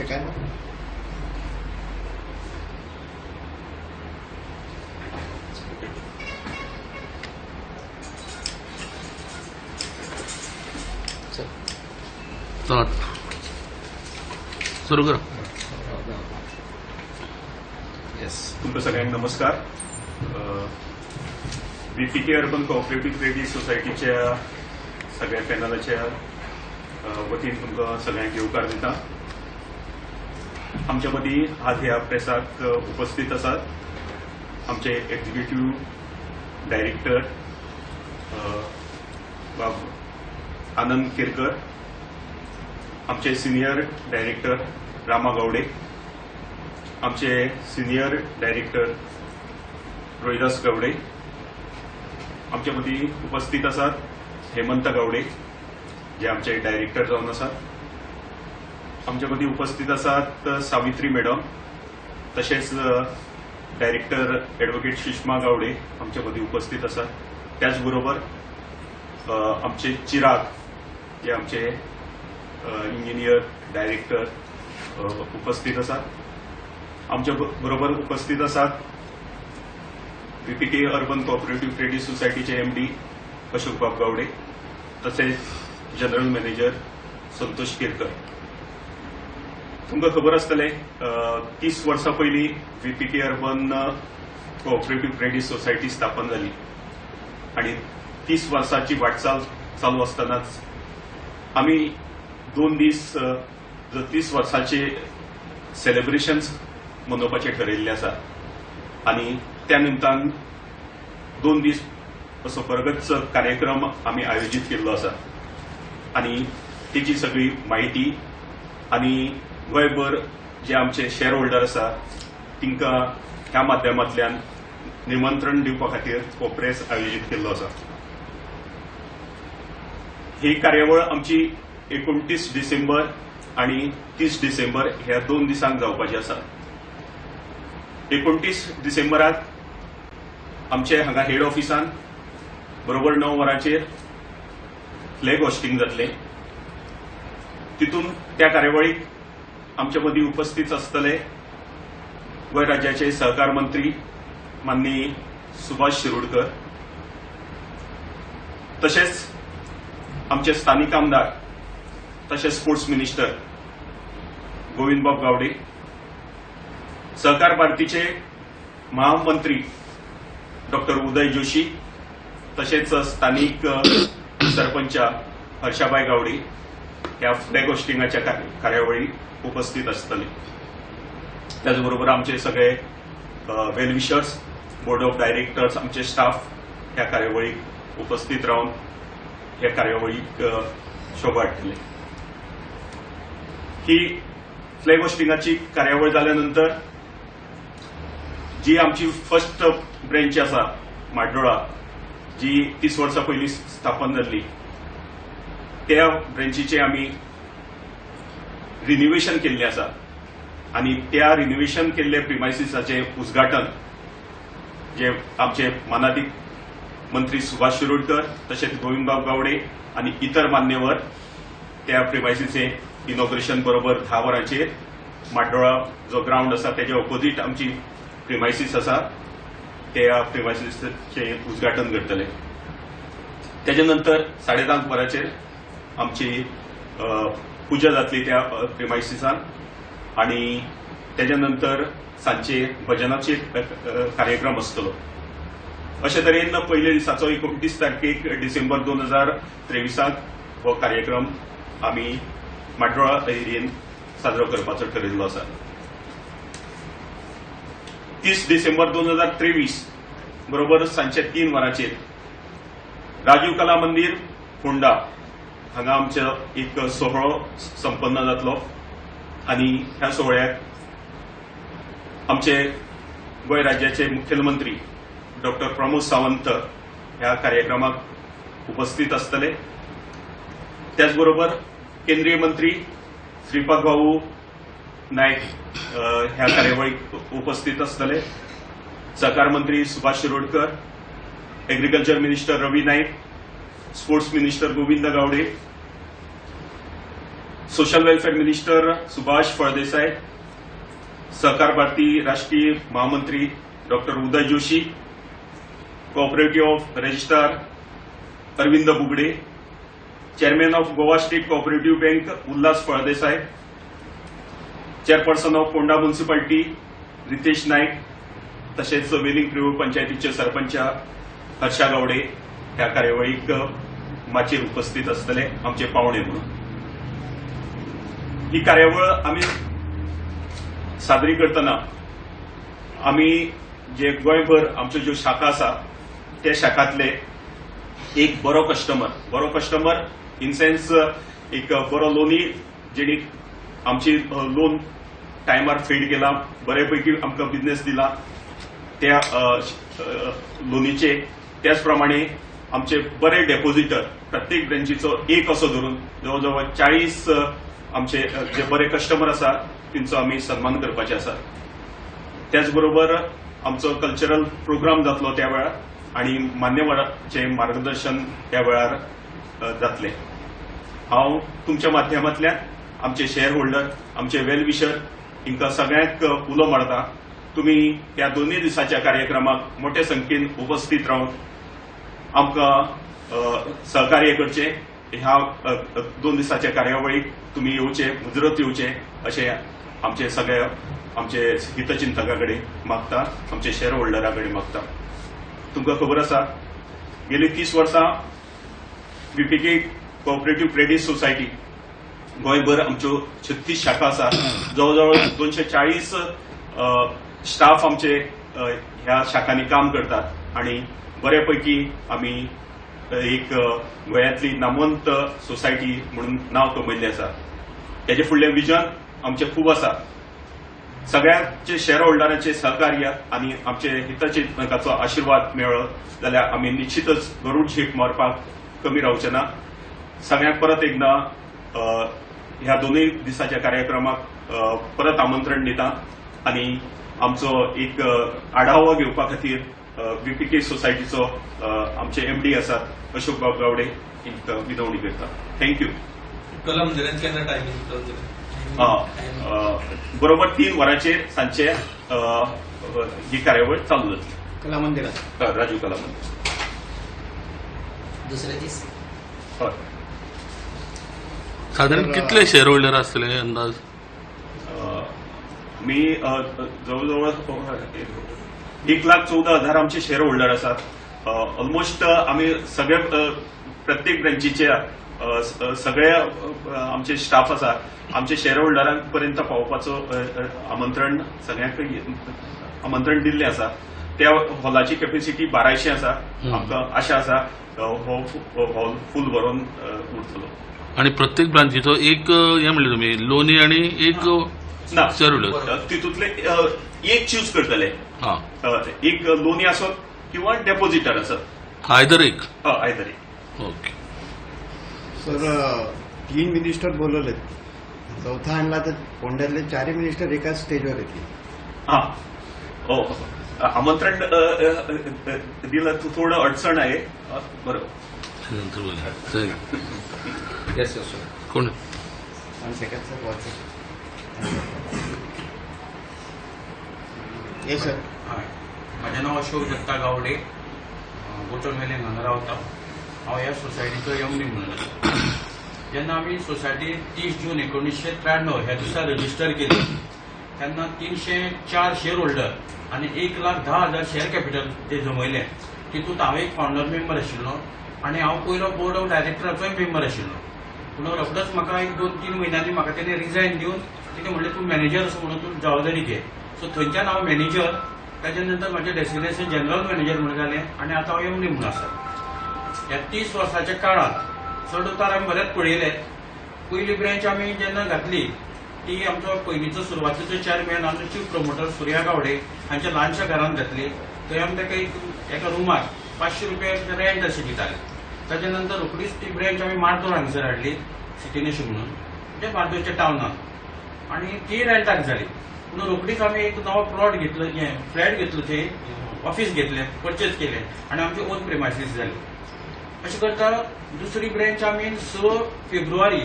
दुसरे काय नाही चला. सुरू करा. येस तुमचं सगळ्यांना नमस्कार. बीपीके अर्बन कोऑपरेटिव्ह क्रेडिट सोसायटीच्या सगळ्या पॅनलाच्या वतीन तुमकां सगळ्यांक येवकार दिता. आमच्या मदीं आज ह्या प्रेसाक उपस्थित आसात आमचे एक्झिक्युटिव्ह डायरेक्टर आनंद केरकर आमचे सिनियर डायरेक्टर रामा गावडे आमचे सिनियर डायरेक्टर रोहिदास गावडे आमच्या मदीं उपस्थित आसात हेमंत गावडे जे आमचे डायरेक्टर जावन आसात आमच्या मदीं उपस्थित आसात सावित्री मॅडम तशेंच डायरेक्टर एडवोकेट सुषमा गावडे आमच्या मदीं उपस्थित आसात त्याच बरोबर आमचे चिराग जे आमचे इंजिनियर डायरेक्टर उपस्थित आसात आमच्या बरोबर उपस्थित आसात बीपीटी अर्बन कॉपरेटिव्ह क्रेडिट सोसायटीचे एमडी अशोक बाब गावडे तसेच जनरल मॅनेजर संतोष केरकर. तुमकां खबर आसतलें तीस वर्सां पयलीं VPT urban cooperative credit society स्थापन जाली आणि तीस वर्साची वाटचाल चालू असतानाच आम्ही दोन दीस जर तीस वर्साचे सेलिब्रेशन्स मनोवपाचे ठरयल्ले आसा आणि त्या निमतान दोन दीस असो परगतच कार्यक्रम आम्ही आयोजित केल्लो आसा आणि तेची सगळी माहिती आणि गोंयभर जे आमचे शेअर होल्डर आसा तिंका ह्या माध्यमांतल्यान निमंत्रण दिवपा खातीर हो प्रेस आयोजीत केल्लो आसा ही कार्यावळ आमची एकोणतीस डिसेंबर आणि तीस डिसेंबर ह्या दोन दिसांक जावपाची आसा. एकोणतीस डिसेंबराक आमचे हांगा हेड ऑफिसान बरोबर णव वरांचेर फ्लॅग होस्टिंग जातले. तितून त्या कार्यावळीक आमच्या मदीं उपस्थित आसतले गोंय राज्याचे सहकार मंत्री माननीय सुभाष शिरोडकर. तशेंच आमचे स्थानिक आमदार तशेंच स्पोर्ट्स मिनिस्टर गोविंदबाब गावडे. सहकार भारतीचे महामंत्री डॉक्टर उदय जोशी तसेच स्थानिक सरपंच हर्षाबाई गावडे. या फ्लॅग होस्टिंगाच्या कार्यावळी उपस्थित असतले. त्याचबरोबर आमचे सगळे वेलविशर्स बोर्ड ऑफ डायरेक्टर्स आमचे स्टाफ ह्या कार्यावळीक उपस्थित राहून ह्या कार्यावळीक शोभा हाडटले ही फ्लॅग होस्टिंगाची कार्यावळ जाल्यानंतर जी आमची फर्स्ट ब्रँच आसा माड्डोळा जी तीस वर्सां पयलीं स्थापन जाल्ली त्या ब्रँचीचे आमी रिन्युवेशन केल्लें आसा आनी त्या रिन्युवेशन केल्ले प्रिमायसिसाचें उद्घाटन जे आमचे मानाधिक मंत्री सुभाष शिरोडकर तशेंच गोविंदबाब गावडे आनी इतर मान्यवर त्या प्रिमायसिसचे इनॉग्रेशन बरोबर धा वरांचेर माड्डोळा जो ग्राउंड आसा तेजे ऑपोजीट आमची प्रिमायसीस आसा त्या प्रिमायसिसचे उद्घाटन करतले त्याच्या नंतर साडे धांक वरांचेर आमची पूजा पुजा जातली त्या प्रिमायसिसान आणि त्याच्या नंतर सांचे भजनाचे कार्यक्रम आसतलो अशे तरेन पयल्या दिसाचो एकोणतीस तारखेक डिसेंबर दोन हजार तेविसाक हो कार्यक्रम आमी माटोळा एरियेन साजरो करपाचो ठरयिल्लो आसा. तीस डिसेंबर दोन हजार तेवीस बरोबर सांजचे तीन वरांचेर राजीव कला मंदिर फोंडा. हांगा आमचो एक सोहळो संपन्न जातलो आणि ह्या सोहळ्याक आमचे गोंय राज्याचे मुख्यमंत्री डॉक्टर प्रमोद सावंत ह्या कार्यक्रमाक उपस्थित आसतले त्याचबरोबर केंद्रीय मंत्री श्रीपाद भाऊ नायक ह्या कार्यावळीक उपस्थित आसतले सहकार मंत्री Subhash Shirodkar agriculture minister Ravi Naik sports minister Govind Gawade social welfare minister Subhash Phaldesai Sahakar Bharati राष्ट्रीय महामंत्री doctor Uday Joshi cooperative of registrar Arvind Bugade chairman of Goa state cooperative bank Ulhas Phaldesai chairperson of Ponda municipality Ritesh Naik तसेच Veling preview पंचायतीचे सरपंच हर्षा गावडे ह्या कार्यावळीक माचेर उपस्थित असतले आमचे पाहुणे म्हणून. ही कार्यावळ आम्ही सादरी करतना आम्ही जे गोंयभर आमच्यो ज्यो शाखा आसा त्या शाखांतले एक बरो कस्टमर बरो कस्टमर इन सेन्स एक बरो लोनी जेणी आमची लोन टायमार फेड केला बऱ्यापैकी आमकां बिझनेस दिला. त्या लोनीचे त्याच प्रमाणे आमचे बरे डेपॉझिटर प्रत्येक ब्रँचीचो एक असो धरून जवळ जवळ चाळीस आमचे जे बरे कस्टमर आसा तेंचो आमी सन्मान करपाचे आसा त्याचबरोबर आमचो कल्चरल प्रोग्राम जातलो त्या वेळार आणि मान्यवरांचे मार्गदर्शन त्या वेळार जातले. हांव तुमच्या माध्यमांतल्यान आमचे शेअर होल्डर आमचे वेल विशर हिंका सगळ्यांक उलो मारता तुम्ही ह्या दोन्ही दिसाच्या कार्यक्रमाक मोठ्या संख्येन उपस्थित रावन आमकां अ, सहकार्य ह्या दोन दिसाच्या कार्यावळीक तुम्ही येवचे मुजरत येवचे अशें आमचे सगळे आमचे हितचिंतका कडेन मागता आमचे शेअर होल्डरा कडेन मागता. तुमकां खबर आसा गेली तीस वर्सां बीपीके कॉपरेटीव्ह क्रेडिट सोसायटी गोंयभर आमच्यो छत्तीस शाखा आसा. जवळ दोनशे चाळीस स्टाफ आमचे ह्या शाखांनी काम करतात. आणि बऱ्यापैकी आमी एक गोयातली गोंयांतली नामवंत सोसायटी म्हणून नांव कमयल्लें आसा तेजे फुडलें विजन आमचें खूब आसा सगळ्यांचे शेअर होल्डरांचे सहकार्य आणि आमचे हितचिंतकाचो आशीर्वाद मेळ्ळो जाल्यार आमी निश्चितच गरुड झेप मारपाक कमी रावचे ना सगळ्यांक परत एकदा ह्या दोनूय दिसाच्या कार्यक्रमाक परत आमंत्रण दिता आणि आमचो एक अ, आढावो घेवपा खातीर बीपीके सोसायटीचो आमचे एमडी आसात अशोक बाब गावडे हिंका विनवणी करता थँक्यू कलम केन्ना टायमींग बरोबर तीन वरांचेर सांजचे अ, ही कार्यावळ चालू जातली कला मंदिरात राजू कला मंदिर दुसरे दीस हय साधारण कितले शेअर होल्डर असतले अंदाज? मी जवळजवळ एक लाख चौदा हजार आमचे शेअर होल्डर आसात ऑलमोस्ट आम्ही सगळे अ, प्रत्येक ब्रँचीचे सगळे आमचे स्टाफ आसा आमचे शेअर होल्डरांक पर्यंत पावपाचो आमंत्रण सगळ्यांक आमंत्रण दिल्लें आसा त्या हॉलाची कॅपॅसिटी बाराशे आसा. आमकां आशा आसा हो हॉल फूल भरून अ, उरतलो आणि प्रत्येक ब्रांचीचो एक हे म्हणले तुम्ही लोणी आणि एक ना होल्डर. तितूंतले एक चूज करतले. हा. एक लोनी असत किंवा डेपॉझिटर असत. आयदर एक. आयदर एक. ओके. सर तीन मिनिस्टर बोलवलेत. चौथा आणला तर कोंड्यातले चारही मिनिस्टर एकाच स्टेजवर येतील. हा. हो. आमंत्रण दिलं थोडं अडचण आहे. बरोबर. कोण? One second sir WhatsApp yes sir हय. म्हजें नांव अशोक दत्ता गावडे. गोटन वेलें हांगा रावता हांव ह्या सोसायटीचो यमनी म्हणून आसा जेन्ना आमी सोसायटी तीस जून एकोणीसशे त्र्याण्णव ह्या दिसा रजिस्टर केली. तेन्ना तीनशे चार शेअर होल्डर आनी एक लाख धा हजार शेअर कॅपिटल ते जमयलें तितूंत हांव एक फावंडर मेंबर आशिल्लो आनी हांव पयलो बोर्ड ऑफ डायरेक्टराचोय मेंबर आशिल्लो पूण रोखडोच म्हाका एक दोन तीन म्हयन्यांनी म्हाका तेणें रिजायन दिवन तिणें म्हणलें तूं मॅनेजर असो म्हणून तूं जबाबदारी घे. सो थंयच्यान हांव मॅनेजर ताच्या नंतर म्हजें डेस्टिनेशन जनरल मॅनेजर म्हणून जालें आनी आतां हांव एमडी म्हणून आसा ह्या तीस वर्साच्या काळांत चड उतार आमी बरेच पळयले पयली ब्रँच आमी जेन्ना घातली ती आमचो पयलींचो सुरवातीचो चेअरमॅन आमचो चीफ प्रमोटर सुर्या गावडे हांच्या ल्हानशा घरांत घातली. थंय आमी ताका एक एका रुमाक पांचशे रुपया रेंट अशें दिताले ताच्या नंतर रोखडीच ती ब्रँच आमी मार्दोळ हांगसर हाडली सिटीनेशी म्हणून. म्हणजे मार्दोळच्या टावनात आणि ती रेंटाक जाली म्हणून रोखडीच आमी एक नवो प्लॉट घेतलो हें फ्लॅट घेतलो थंय ऑफिस घेतलें परचेज केलें आनी आमची ओन प्रिमायसीस जाली अशें करता दुसरी ब्रँच आमी स फेब्रुवारी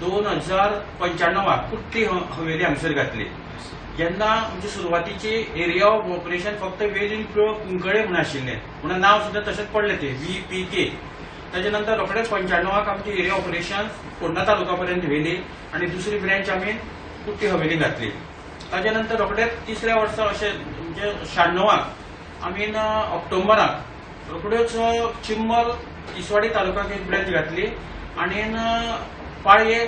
दोन हजार पंच्याण्णवाक कुट्टी हवेली हांगसर घातली जेन्ना आमची सुरवातीची एरिया ऑफ ऑपरेशन फक्त वेज इन प्रो कुंकळे म्हणून आशिल्लें म्हणून नांव सुद्दां तशेंच पडलें ते व्ही पी के ताचे नंतर रोखडेच पंच्याण्णवाक आमची एरिया ऑपरेशन फोंडा तालुका पर्यंत व्हेली आनी दुसरी ब्रँच आमी कुट्टी हवेली घातली. ताजे नंतर रोखडेच तिसऱ्या वर्सा अशें म्हणजे शहाण्णवाक आमी ऑक्टोबराक रोखड्योच चिंबल तिसवाडी तालुक्याक एक ब्रँच घातली आनी पाळये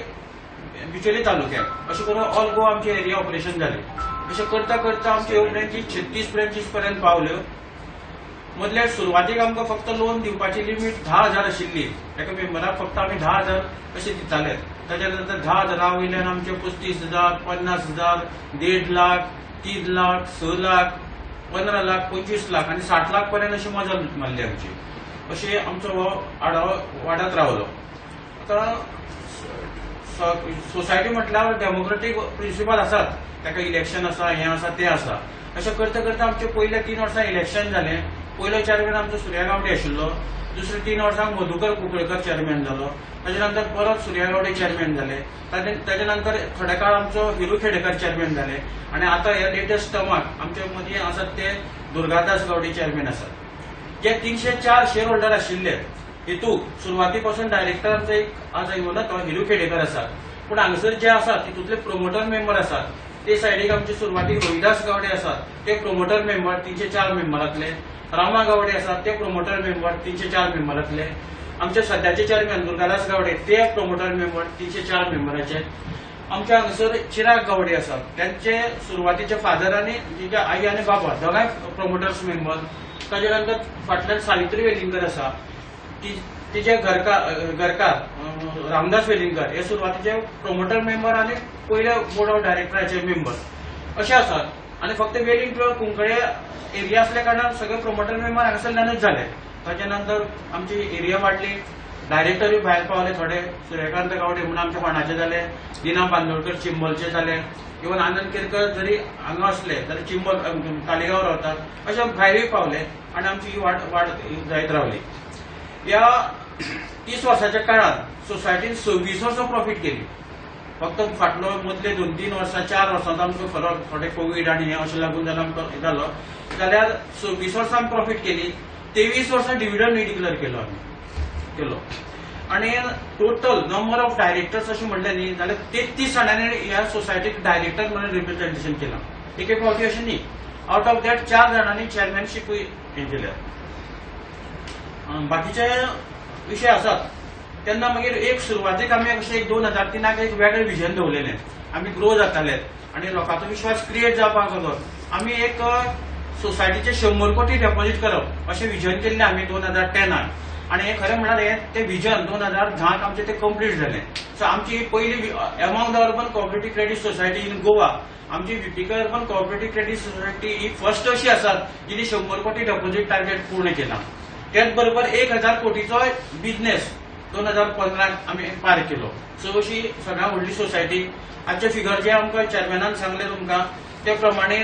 बिचोली तालुक्यात. अशें करून ऑल गोवा आमचे एरिया ऑपरेशन जालें अशें करता करता आमच्यो ह्यो ब्रँचीस छत्तीस ब्रँचीस पर्यंत पावल्यो मदल्या सुरवातेक आमकां फक्त लोन दिवपाची लिमीट धा हजार आशिल्ली एका मेंबराक फक्त आमी धा हजार अशें दिताले ताच्या नंतर धा हजारा वयल्यान आमचे पस्तीस हजार पन्नास हजार देड लाख तीन लाख स लाख पंदरा लाख पंचवीस लाख आनी साठ लाख पर्यंत अशी मजा मारली आमची. अशी आमचो हो आडावो वाडत रावलो आता सोसायटी म्हटल्यार डेमोक्रेटीक प्रिन्सिपल आसात ताका इलेक्शन आसा हें आसा तें आसा अशें करता करता आमचे पयल्या तीन वर्सां इलेक्शन जालें पयलो वेळा आमचो सुर्या गावडे आशिल्लो दुसरे तीन वर्सांक मधुकर कुंकळकर चेअरमॅन जालो ताजे नंतर परत सुर्या गावडे चेअरमॅन जाले ताजे ताजे नंतर थोड्या काळ आमचो हिरू खेडेकर चेअरमॅन जाले आनी आतां हे लेटेस्ट टर्माक आमचे मदीं आसात ते दुर्गादास गावडे चेअरमॅन आसात जे तीनशे चार शेअर होल्डर आशिल्ले हितूक सुरवाती पासून डायरेक्टरांचो एक आज येयलो तो हिरू खेडेकर आसा पूण हांगसर जे आसात तितूंतले प्रोमोटर मेंबर आसात ते सायडीक आमचे सुरवातीक रोहिदास गावडे आसात ते प्रोमोटर मेंबर तीनशे चार मेंबरांतले रामा गावडे आसात ते प्रोमोटर मेंबर तीनशे चार मेंबरांतले आमचे सध्याचे चेअरमॅन दुर्गादास गावडे ते प्रोमोटर मेंबर तीनशे चार मेंबराचे आमचे हांगासर चिराग गावडे आसात त्यांचे सुरवातीचे फादर आनी तिचे आई आनी बाबा दोगांय प्रोमोटर्स मेंबर ताजे नंतर फाटल्यान सावित्री वेलिंगकर आसा ती- तिचे घरकार घरकार रामदास वेलिंगकर हे सुरवातीचे प्रोमोटर मेंबर आणि पयले बोर्ड ऑफ डायरेक्टराचे मेंबर असे आसात आणि फक्त वेलिंग प्युअर कुंकळे एरिया असल्या कारणान सगळे प्रोमोटर मेंबर हांगासरल्यानच झाले. ताच्या नंतर आमची एरिया वाडली डायरेक्टरूय भायर पावले थोडे. सूर्यकांत गावडे म्हणून आमच्या फोंडाचे जाले दिना बांदोडकर चिंबलचे जाले इवन आनंद केरकर जरी हांगा असले जाल्यार चिंबल अं, तालिगांव रावतात अशे भायरूय पावले आणि आमची ही वाड वाड जायत रावली या तीस वर्साच्या काळात सोसायटीन सव्वीस वर्सां प्रॉफीट केली. फक्त फाटलो मदले दोन तीन वर्सां चार वर्सांचो आमकां फरक थोडे कोवीड आनी हें अशें लागून जाल्यार आमकां जालो जाल्यार सव्वीस वर्सां आमी केली. तेवीस वर्सां डिविडंड डिक्लेअर केलो आमी केलो. आणि टोटल नंबर ऑफ डायरेक्टर्स अशें म्हणलें न्ही जाल्यार तेहतीस जाणांनी ह्या सोसायटीक डायरेक्टर म्हणून रिप्रेझेंटेशन केलां. एक एक फावटी अशें न्ही आउट ऑफ दॅट चार जाणांनी चेअरमॅनशीप हें केल्या बाकीचे विषय आसात तेन्ना मागीर एक सुरवातेक आमी अशें एक दोन हजार तिनाक एक वेगळें विजन दवरलेलें आमी ग्रो जाताले आनी लोकांचो विश्वास क्रिएट जावपाक लागलो आमी एक सोसायटीचे शंबर कोटी डेपॉझिट करप अशें विजन केल्लें आमी दोन हजार टेनान आनी हें खरें म्हळ्यार हें तें विजन दोन हजार धाक आमचें तें कंप्लीट जालें सो आमची ही पयली the urban cooperative credit society in Goa आमची Vipika urban cooperative credit society ही फर्स्ट अशी आसात जिने शंबर कोटी डेपॉझिट टार्गेट पूर्ण केला. त्याचबरोबर एक हजार कोटीचो बिझनेस दोन हजार पंदराक आमी पार केलो. सो अशी व्हडली सोसायटी आजचे फिगर जे आमकां चेअरमॅनान सांगले तुमकां ते प्रमाणे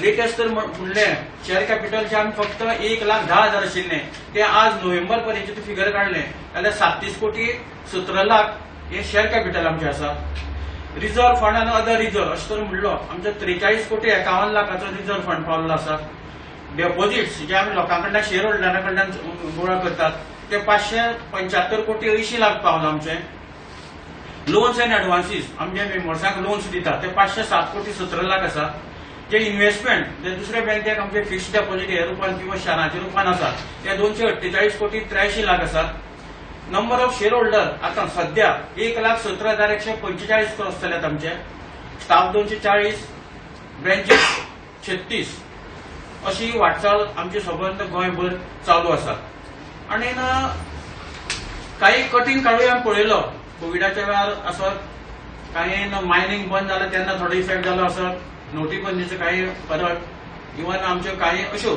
लेटेस्ट तर म्हणलें शेअर कॅपिटल जे आमी फक्त एक लाख धा हजार आशिल्लें ते आज नोव्हेंबर पर्यंत फिगर काडलें जाल्यार साततीस कोटी सतरा लाख हे शेअर कॅपिटल आमचें आसा रिझर्व्ह फंड आनी अदर रिझर्व्ह अशें करून म्हणलो. आमचो त्रेचाळीस कोटी एकावन्न लाखाचो रिझर्व्ह फंड पावल्लो आसा डेपॉझिट्स जे आमी लोकां कडल्यान शेअर होल्डरा कडल्यान गोळा करतात ते पाचशे पंच्याहत्तर कोटी अंयशीं लाख पावलां आमचे. लोन्स अँड एडवान्सीस आमचे मेंबर्सांक लोन्स दितात. ते पाचशे सात कोटी सतरा लाख आसा जे इन्व्हेस्टमेंट जे दुसऱ्या बँकेक आमचे फिक्स्ड डेपॉझिट हे रुपान किंवा शारांच्या रुपान आसा ते दोनशे अठ्ठेचाळीस कोटी त्र्याऐंशी लाख आसात नंबर ऑफ शेअर होल्डर आता सध्या एक लाख सतरा हजार एकशे पंचेचाळीस क्रॉस जाल्यात आमचे. स्टाफ दोनशे चाळीस ब्रँचेस छत्तीस. अशी वाटचाल आमची सबंद गोंयभर चालू आसा आणि काही कठीण काळूय आमी पळयलो कोविडाच्या वेळार आसत काही मायनिंग बंद जालें तेन्ना थोडो इफेक्ट जालो आसत नोटीबंदीचो काही फरक इवन आमच्यो काही अश्यो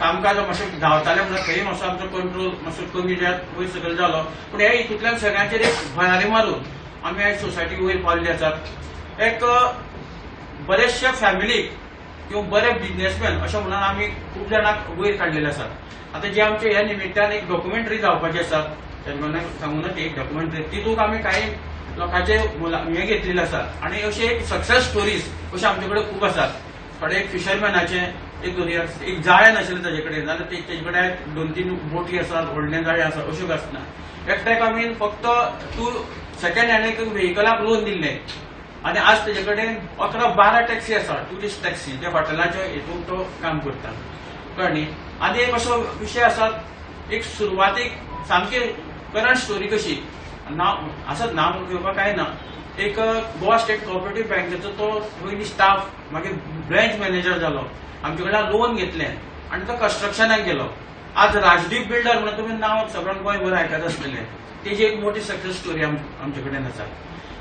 कामकाज मातशें धांवताले म्हणून थंय मातसो आमचो कंट्रोल मातसो कमी जात वयर सकयल जालो पूण हे हितूंतल्यान सगळ्यांचेर एक भयारी मारून आमी आयज सोसायटी वयर पावल्ली आसात एक बरेचशे फॅमिलीक किंवा बरे बिझनेसमॅन अशें म्हणून आमी खूब जाणांक वयर काडलेले आसात आतां जे आमचे ह्या निमित्तान एक डॉक्युमेंटरी जावपाची आसा चेअरमॅनाक सांगूनच एक डॉक्युमेंटरी तितूंत आमी काही लोकांचे हे घेतलेले आसात आणि अशे एक सक्सेस स्टोरीज अशे आमचे कडेन खूब आसात थोडे एक फिशरमॅनाचे एक दर्या एक जाळें नाशिल्लें ताजे कडेन जाल्यार ते- तेजे कडेन दोन तीन बोटी आसात व्हडले जाळे आसा अश्यो आसना एकट्याक आमी फक्त तूं सेकंड हँड एक व्हेकलाक लोन दिल्लें आणि आज तेजे कडेन अकरा बारा टॅक्सी आसा टुरिस्ट टॅक्सी जे हॉटेलाच्या हेतून तो काम करता कळ्ळें न्ही? आनी एक असो विशय आसा एक सुरवातीक सामकी करंट स्टोरी कशी? नांव आसत नांव घेवपाक कांय ना एक गोवा स्टेट कॉपरेटीव बँकेचो तो पयलीं स्टाफ मागीर ब्रँच मॅनेजर जालो आमचे कडल्यान लोन घेतलें. आनी तो कन्स्ट्रक्शनाक गेलो. आज राजदीप बिल्डर म्हणून तुमी नांव सगळ्यांक गोंयभर आयकत आसलेले तेजी एक मोठी सक्सेस स्टोरी आमचे कडेन आसा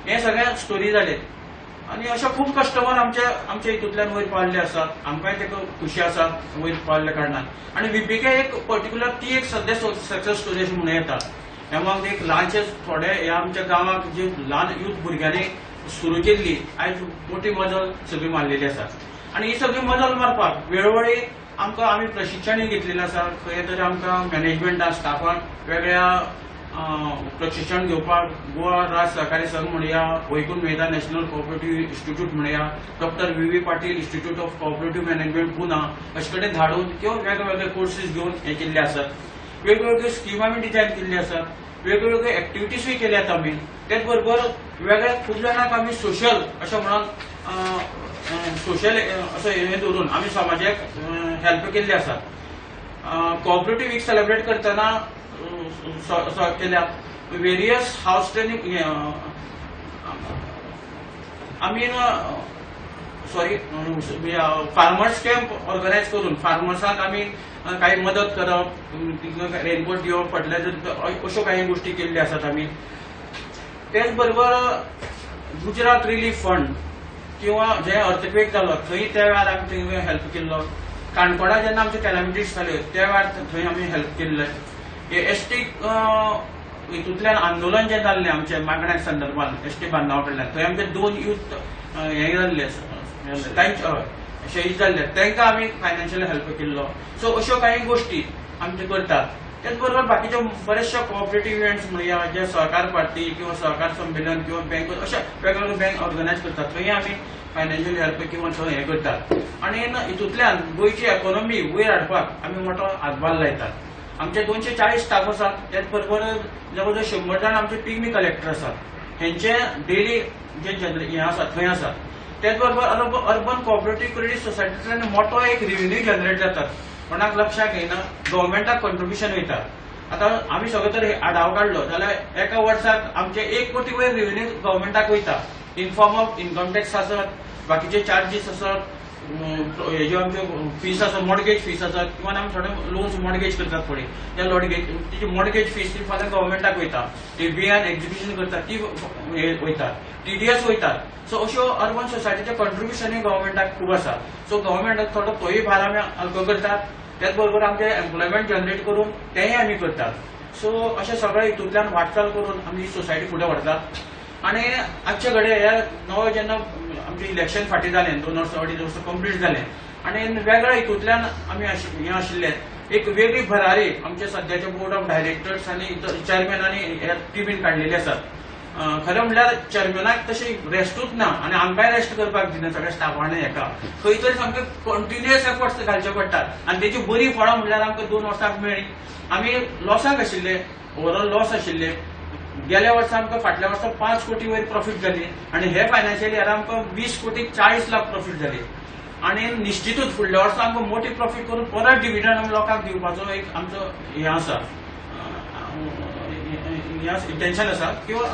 हे सगळ्या स्टोरी जाले आणि अशे खूब कस्टमर आमच्या आमच्या हितूंतल्यान वयर पावल्ले आसात आमकांय तेका खुशी आसा वयर पावल्ल्या कारणान. आणि विपीके एक पर्टिक्युलर ती एक सद्या सक्सेस स्टोरी अशी म्हणून येता त्यामुळे एक ल्हानशे थोडे ह्या आमच्या गांवांत जी ल्हान युथ भुरग्यांनी सुरू केल्ली आयज मोठी मजल सगळी मारलेली आसा आणि ही सगळी मजल मारपाक वेळोवेळी आमकां आमी प्रशिक्षणय घेतलेलें आसा खंय तरी आमकां मॅनेजमेंटान स्टाफान वेगळ्या प्रशिक्षण घेवपाक गोवा राज सहकारी संघ म्हणया Vaikunth Mehta national cooperative institute म्हणया doctor V V Patil institute of cooperative management Poona अशे कडेन धाडून किंवा वेगळे वेगळे कोर्सीस घेवन हे केल्ले आसात वेगवेगळ्यो स्किमा आमी डिझायन केल्ली आसात वेगवेगळ्यो एक्टिविटीजूय केल्यात आमी तेच बरोबर वेगळ्या खूब जाणांक आमी सोशल अशें म्हणून सोशल असं हे धरून आमी समाजाक हेल्प केल्ली आसा कॉपरेटिव्ह वीक सेलिब्रेट करतना केल्या वेरियस हाऊस ट्रेनिंग आमी सॉरी फार्मर्स कॅम्प ऑर्गनायज करून फार्मर्सांक आमी uh, काही मदत करप रेनकोट दिवप फर्टिलायझर अश्यो काही गोष्टी केल्ल्यो आसात आमी तेच बरोबर गुजरात रिलीफ फंड किंवा जे अर्थक्वेक जालो थंय त्या वेळार आमी थंय हेल्प केल्लो काणकोणा जेन्ना आमचे कॅलॅमिटीज जाल्यो त्या वेळार थंय आमी हेल्प केल्ले हे एस टी हितूंतल्यान आंदोलन जे जाल्लें आमचे मागण्या संदर्भात एस टी बांदवा कडल्यान थंय आमचे दोन युथ हे जाल्ले हय शहीद जाल्ले तांकां आमी फायनान्शियल हेल्प केल्लो सो अश्यो काही गोष्टी आमचे करतात. त्याच बरोबर बाकीचे बरेचशे कॉपरेटिव्ह इव्हेंट्स म्हणूया जे सहकार पार्टी किंवा सहकार संमेलन किंवा बँक अशा वेगवेगळे बँक ऑर्गनायज करतात थंय आमी फायनान्शियल हेल्प किंवा थंय हे करतात. आणि हितूंतल्यान गोंयची इकॉनॉमी वयर हाडपाक आमी मोठो हातभार लायतात. आमचे दोनशे चाळीस स्टाफ आसात त्याच बरोबर जवळ जवळ शंबर जाण आमचे पिग्मी कलेक्टर आसात हेंचे डेली जे जनरे हे आसात थंय आसात त्याच बरोबर अर्बन कॉपरेटिव्ह क्रेडिट सोसायटींतल्यान मोठो एक रेव्हेन्यू जनरेट जातात कोणाक लक्षाक येना गव्हर्मेंटाक कॉन्ट्रिब्युशन वयता आता आमी सगळो तर आढावो काडलो जाल्यार एका वर्साक आमचे एक कोटी वयर रेव्हेन्यू गव्हर्मेंटाक वयता in form of income tax आसत बाकीचे चार्जीस आसत हेज्यो आमच्यो फीस आसा मॉडगेज फीस आसा किंवा आमी थोडे लोन्स मॉडगेज करतात पळय त्या लॉडगेज तिची मॉडगेज फीस ती फाल्यां गव्हर्मेंटाक वयता ती बियान एग्जिबिशन करतात ती हे वयतात टीडीएस वयतात सो अश्यो अर्बन सोसायटीचे कॉन्ट्रिब्युशनूय गव्हर्मेंटाक खूब आसा सो गव्हर्मेंटाक थोडो तोय भार आमी हलको करतात. त्याच बरोबर आमचे एम्प्लॉयमेंट जनरेट करून तेंय आमी करतात. सो अशें सगळ्या हितूंतल्यान वाटचाल करून आमी सोसायटी फुडें व्हरतात आणि आजचे घडये ह्या नवो जेन्ना आमचे इलेक्शन फाटीं जालें दोन वर्सां अडीच वर्सां कंप्लीट जालें आणि वेगळ्या हितूंतल्यान आमी हें हे आशिल्ले एक वेगळी भरारी आमचे सध्याचे बोर्ड ऑफ डायरेक्टर्स आनी चेअरमॅन आनी ह्या टिमीन काडलेली आसात खरें म्हणल्यार चेअरमॅनाक तशी रेस्टूच ना आनी आमकांय रेस्ट करपाक दिना सगळ्या स्टाफांनी हेका खंय तरी सामके कंटिन्युअस एफर्ट्स घालचे पडटात आनी तेची बरी फळां म्हणल्यार आमकां दोन वर्सांक मेळ्ळी. आमी लॉसाक आशिल्ले ओवरऑल लॉस आशिल्ले. गेल्या वर्सा आमकां फाटल्या वर्सा पांच कोटी वयर प्रोफीट जाली आनी हे फायनान्शियल इयर आमकां वीस कोटी चाळीस लाख प्रोफीट जाली आनी निश्चितूच फुडल्या वर्सा आमकां मोठी प्रोफीट करून परत डिविडंड आमी लोकांक दिवपाचो एक आमचो हे आसा. इंटेन्शन आसा किंवा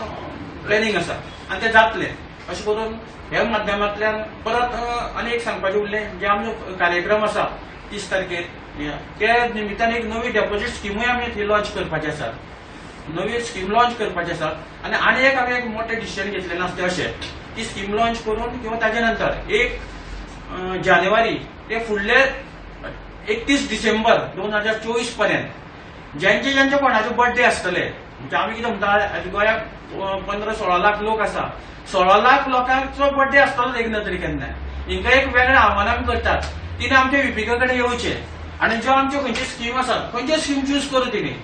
प्लॅनिंग आसा. आनी तें जातलें. अशें करून हे माध्यमांतल्यान परत आनी एक सांगपाचें उरलें. जे आमचो कार्यक्रम आसा तीस तारखेर त्या निमित्तान एक नवी डेपोजीट स्किमूय आमी थंय लॉन्च करपाची आसा. नवी स्कीम लॉन्च करपाची आसात आनी आनी एक हांवें एक मोठें डिसिजन घेतलेलें आसा तें अशें. ती स्कीम लॉन्च करून किंवा ताचे नंतर एक जानेवारी ते फुडले एकतीस डिसेंबर दोन हजार चोवीसपर्यंत. ज्यांचे ज्यांचे कोणाचे बर्थडे आसतले म्हणजे आमी कितें म्हणटा आज गोंयाक पंदरा सोळा लाख लोक आसा. सोळा लाख लोकांचो बर्थडे आसतलोच एक ना तरी केन्ना. हिंका एक वेगळें आव्हान आमी करतात. तिने आमच्या विपिका कडेन येवचें आनी ज्यो आमच्यो खंयच्यो स्कीम आसात खंयच्यो स्कीम चूज करूं तिणें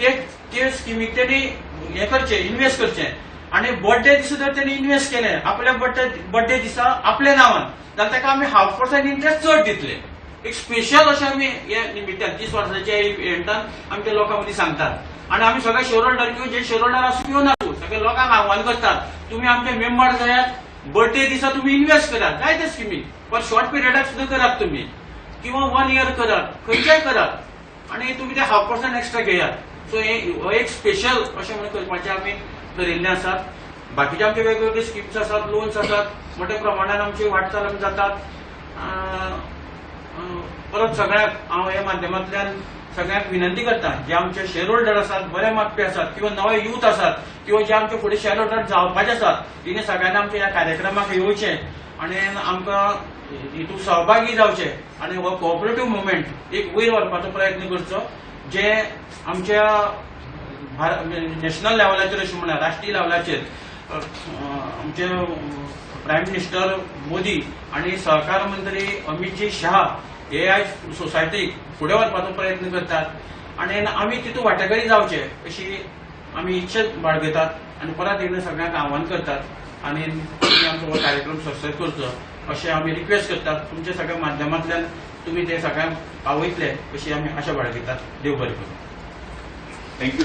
ते ते स्किमीक त्यांनी हे करचे इन्व्हेस्ट करचे. आणि बर्थडे दिसा जर त्यांनी इन्व्हेस्ट केले. आपल्या बर्थडे बर्थडे दिसा आपल्या नावान. जाल्यार ताका आमी हाफ पर्संट इंटरेस्ट चड दितले एक स्पेशल अशें आमी हे निमित्तान तीस वर्साच्या इव्हेंटान आमी ते लोकां मदीं सांगतात. आणि आमी सगळे शेअर होल्डर किंवा जे शेअर होल्डर आसूं किंवा नासूं सगळे लोकांक आव्हान करतात. तुम्ही आमचे मेंबर जायात बर्थडे दिसा तुम्ही इन्व्हेस्ट करात जाय त्या स्किमी पण शॉर्ट पिरियडाक सुद्दां करात तुम्ही. किंवा वन इयर करात खंयच्याय करात आणि तुम्ही ते हाफ पर्संट एक्स्ट्रा घेयात. सो हे हो एक स्पेशल अशें म्हणून करपाचें आमी धरिल्लें आसात बाकीचे आमचे वेगवेगळे स्किम्स आसात लोन्स आसात मोठ्या प्रमाणात आमची वाटचाल जातात. परत सगळ्याक हांव हे माध्यमांतल्यान सगळ्यांक विनंती करता जे आमचे शेअर होल्डर आसात बरे मागपी आसात किंवा नवे यूथ आसात किंवा जे आमचे फुडें शेअर होल्डर जावपाचे आसात तिने सगळ्यांना आमच्या ह्या कार्यक्रमाक येवचें आणि आमकां हितून सहभागी जावचे. आणि हो कोऑपरेटिव्ह मुवमेंट एक वयर व्हरपाचो प्रयत्न करचो. जे आमच्या नॅशनल लेवलाचेर अशें म्हणल्यार राष्ट्रीय लेवलाचेर आमचे प्रायम मिनिस्टर मोदी आणि सहकार मंत्री अमितजी शहा हे आयज सोसायटीक फुडें व्हरपाचो प्रयत्न करतात. आणि आमी तितून वांटेकरी जावचे अशी आमी इच्छा बाळगतात आणि परत एकदां सगळ्यांक आव्हान करतात. आणि आमचो हो कार्यक्रम सक्सेस करचो अशें आमी रिक्वेस्ट करतात. तुमच्या सगळ्या माध्यमांतल्यान तुमी ते सगळ्यांक पावयतले अशी आमी आशा बाळगितात. देव बरें करूं थँक्यू